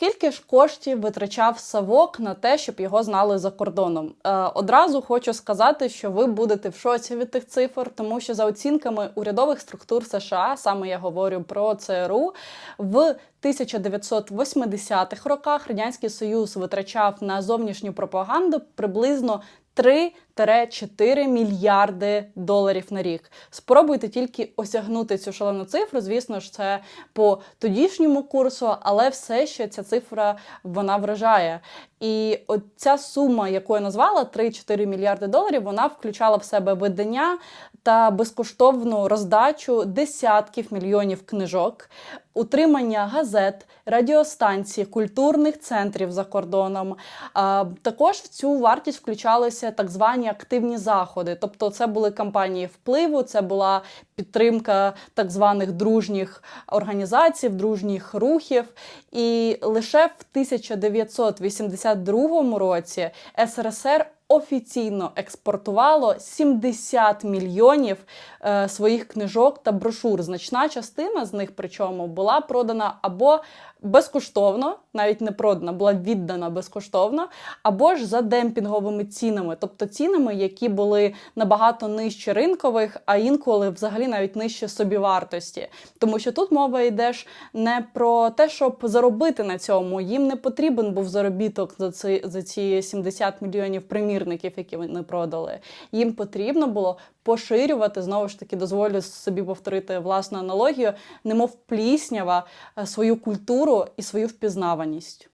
Скільки ж коштів витрачав Савок на те, щоб його знали за кордоном? Е, одразу хочу сказати, що ви будете в шоці від тих цифр, тому що за оцінками урядових структур США, саме я говорю про ЦРУ, в 1980-х роках Радянський Союз витрачав на зовнішню пропаганду приблизно 3-4 мільярди доларів на рік. Спробуйте тільки осягнути цю шалену цифру. Звісно ж, це по тодішньому курсу, але все ще ця цифра вона вражає. І от ця сума, яку я назвала 3-4 мільярди доларів, вона включала в себе видання та безкоштовну роздачу десятків мільйонів книжок, утримання газет, радіостанцій, культурних центрів за кордоном. А, також в цю вартість включалися так звані активні заходи. Тобто, це були кампанії впливу, це була підтримка так званих дружніх організацій, дружніх рухів. І лише в 1982 році СРСР офіційно експортувало 70 мільйонів е, своїх книжок та брошур. Значна частина з них, причому, була продана або безкоштовно, навіть не продана, була віддана безкоштовно, або ж за демпінговими цінами, тобто цінами, які були набагато нижче ринкових, а інколи взагалі навіть нижче собівартості. Тому що тут мова йде ж не про те, щоб заробити на цьому. Їм не потрібен був заробіток за ці, за ці 70 мільйонів примірників, які вони продали. Їм потрібно було поширювати знову ж таки, дозволю собі повторити власну аналогію, немов пліснява е, свою культуру і свою впізнаваність обдарованість.